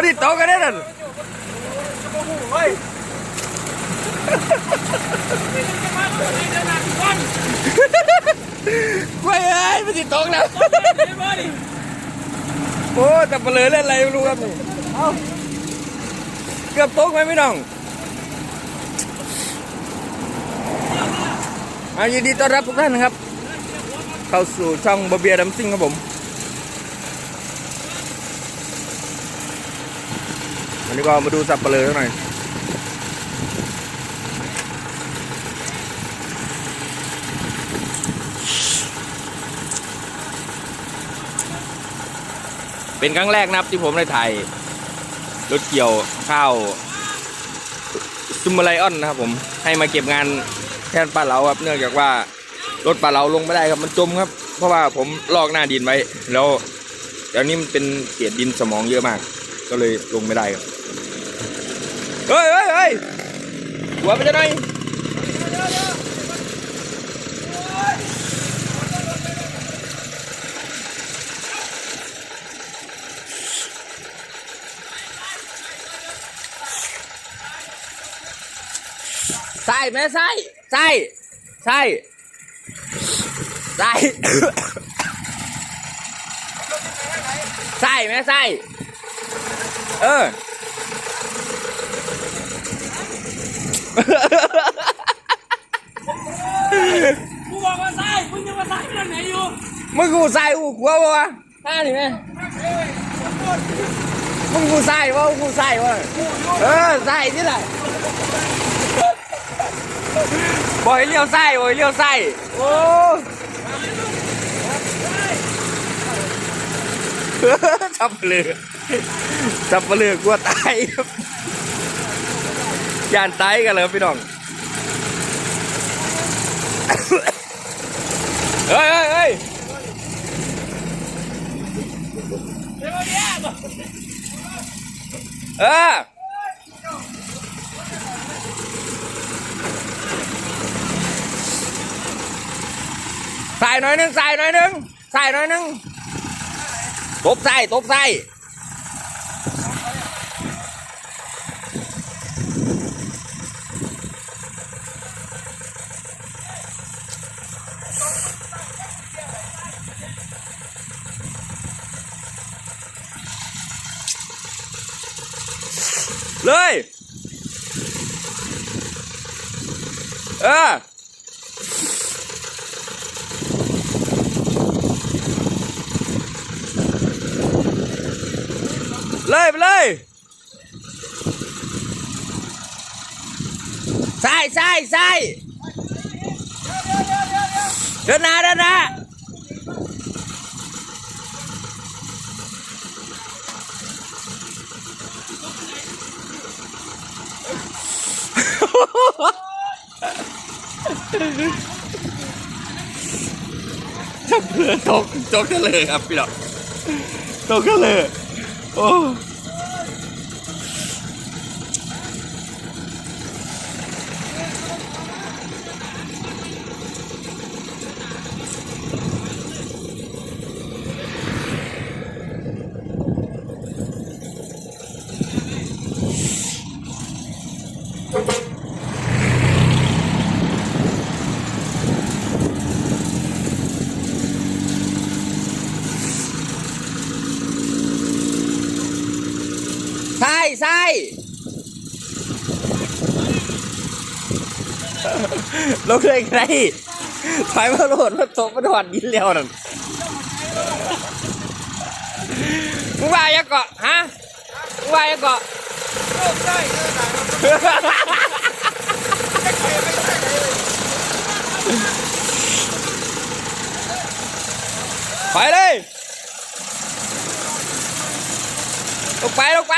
ไม่ได้ตกกันแน่นั่นเฮ้ยไม่เอ้ยไม่ได้ตกแล้วโอ้แต่เปลือเล่นอะไรไม่รู้ครับนี่เอาเกือบตกไหมพี่น้องเอายินดีต้อนรับทุกท่านนะครับ เข้าสู่ช่องบะเบียดัมซิงครับผม วันนี้ก็มาดูสับเปลือหน่อยเป็นครั้งแรกนะครับที่ผมได้ถ่ายรถเกี่ยวข้าวซุมเมอร์ไลออนนะครับผมให้มาเก็บงานแทนปลาเหลาครับ เนื่องจากว่ารถปลาเหลาลงไม่ได้ครับมันจมครับ เพราะว่าผมลอกหน้าดินไว้ แล้วเดี๋ยวนี้มันเป็นเศษดินสมองเยอะมาก ก็เลยลงไม่ได้ครับ เฮ้ยเฮ้ยเฮ้ยหัวไปจะหนใส่แม่ใส่ใส่ใส่ใส่ใส่แม่ใส่เออ กูบอกว่าซ้ายมึงยังมาซ้ายไปทางไหนอยู่มึงกูใส่กูกลัวปะวะท่านี่แม่มึงกูใส่วะกูใส่วะเออใส่ที่ไหนบอกให้เลี้ยวใส่บอกให้เลี้ยวใส่โอ้จับเลือจับเลือกลัวตายครับ ยานตกันเลยพี่น้อง เฮ้ยเฮ้ยเฮ้ยเออใส่หน่อยหนึงใส่หน่อยหนึงใส่หน่อยหนึงตบใส่ตบใส่เลย เออเลยไปเลยใส่ใส่ใส่เดินหน้าเดินหน้า จับเพื่อตกตกกันเลยครับพี่น้อกตกกันเลยโอ้ ใช่ใช่เราเคยใครถอยมาโหลดมาตกมาถอดยินแล้วนั่นมึงว่ายังเกาะฮะมึงว่ายังเกาะไปเลย ลงไปลงไป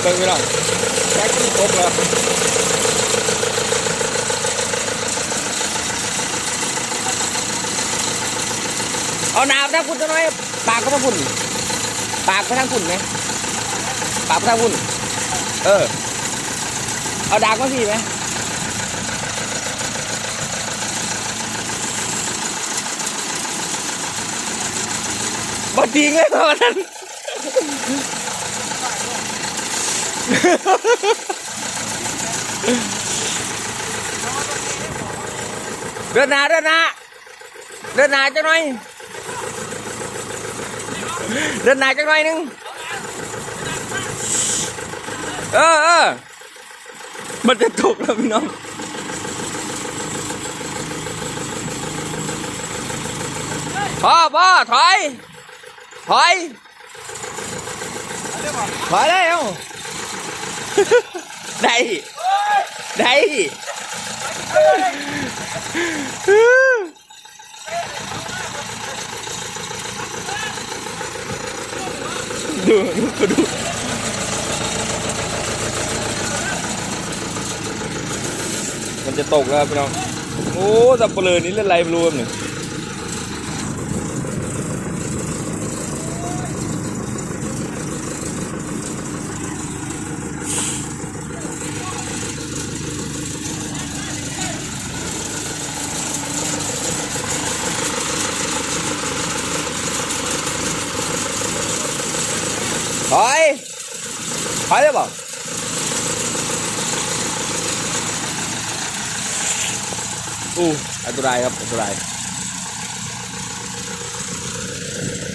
เบิ่งไปหน่อยแจ็คที่ครบแล้วเอาน้ำทางคุณจะน้อยปากก็ทางคุณปากก็ทางคุณไหมปากก็ทางคุณเออเอาดากมาพี่ไหม ทิ้งเลยเพราะว่านั้นเดินหน้าเดินหน้าเดินหน้าจังหน่อยเดินหน้าจังหน่อยหนึงเออเออมันจะตกแล้วพี่น้องพ่อพ่อถอย ถอยถอยแล้วได้ได้ดูดูดูมันจะตกแล้วพี่น้อง โอ้สับเปลือนี่เล่นไรไม่รู้ครับเนี่ย ถอย ถอยได้ปล่าอู้อันตรายครับอันตราย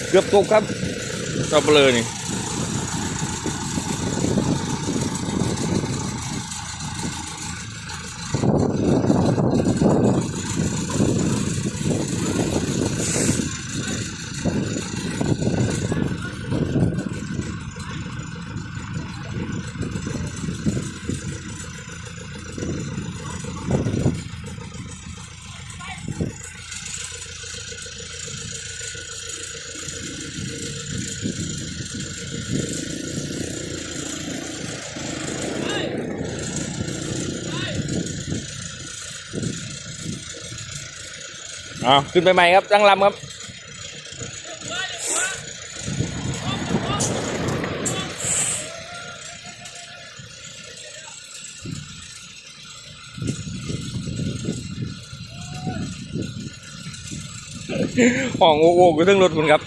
เกือบตกครับเจ้าเบลอนี่ อาขึ้นไปใหม่ครับตั้งลำครับห้องโอ้โหก็ต้องรถคุณครับ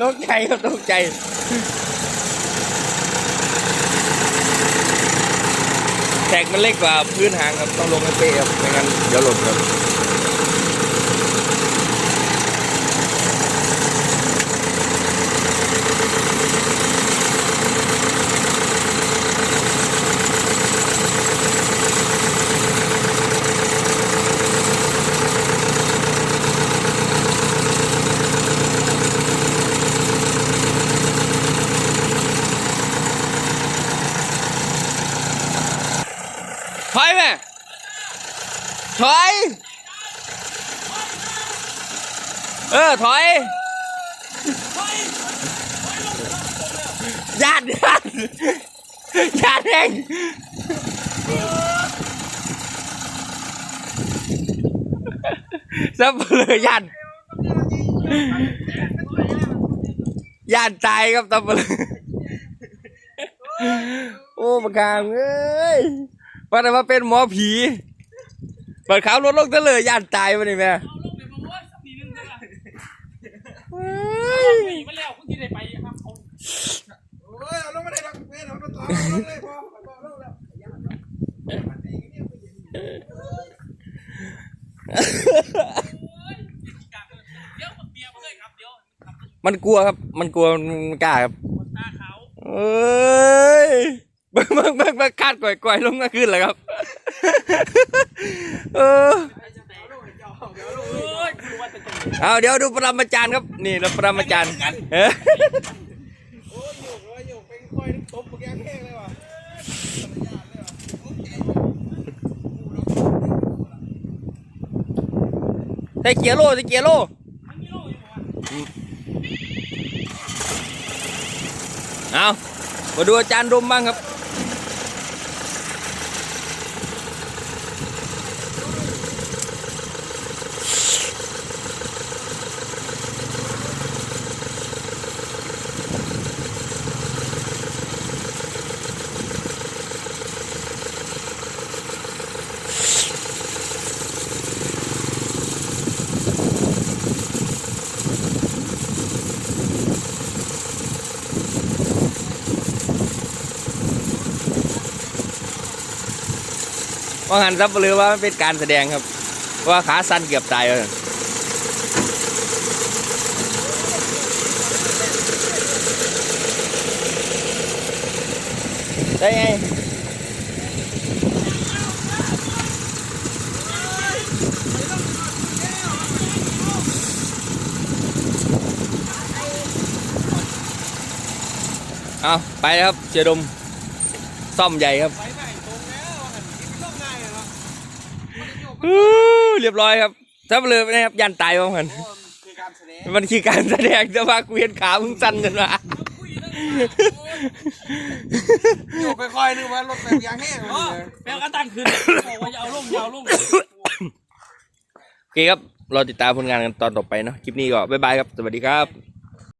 ตกใจครับตกใจแท็กมันเล็กกว่าพื้นหางครับต้องลงให้เป๊ะครับไม่งั้นเดี๋ยวหล่นครับ ถอย เออ ถอยญาติญาติญาติเองซับเลยญาติญาติตายครับซับเลยโอ้มากางเอ้ยว่าแต่ว่าเป็นหมอผี เปิดขาวรถลงตะเลยย่านตายมานี่แม่เอาลงไปบอกว่าสักทีนึงเถอะเฮ้ยหนีมาแล้วคุณที่ได้ไปครับเอาโอ้ยเอาลงมาได้หรอกเว้ยเอามาต่อลงเลยพอพอลงแล้วเดี๋ยวเบียร์มาเลยครับเดียวมันกลัวครับ มันกลัวมันกล้าครับเอ้ยบิ่งเบิ่งเบิ่งเบิ่งคาดก่อยก่อยลงมาขึ้นเลยครับ เออเอาเดี๋ยวดูปรมาจารย์ครับ นี่เราปรมาจารย์เออใส่เกียร์โลใส่เกียร์โลเอามาดูอาจารย์ดมบ้างครับ ว่างันซับเลยว่ามันเป็นการแสดงครับ ว่าขาสั้นเกือบตายเลยได้ไงเอาไปครับเสียดมซ่อมใหญ่ครับ อู้เรียบร้อยครับซับเลยนะครับยันตายบ้างกันโอ้คือการแสดงมันคือการแสดงแต่ว่ากูเห็นขามึงสั้นจนว่าอยู่ค่อยๆนึกว่ารถแบบยางแห้งอ๋อเลยแปลกระตันขึ้นบอกว่าจะเอาลงจะเอาลงโอเคครับเราติดตามผลงานกันตอนต่อไปเนาะคลิปนี้ก็บ๊ายบายครับ สวัสดีครับ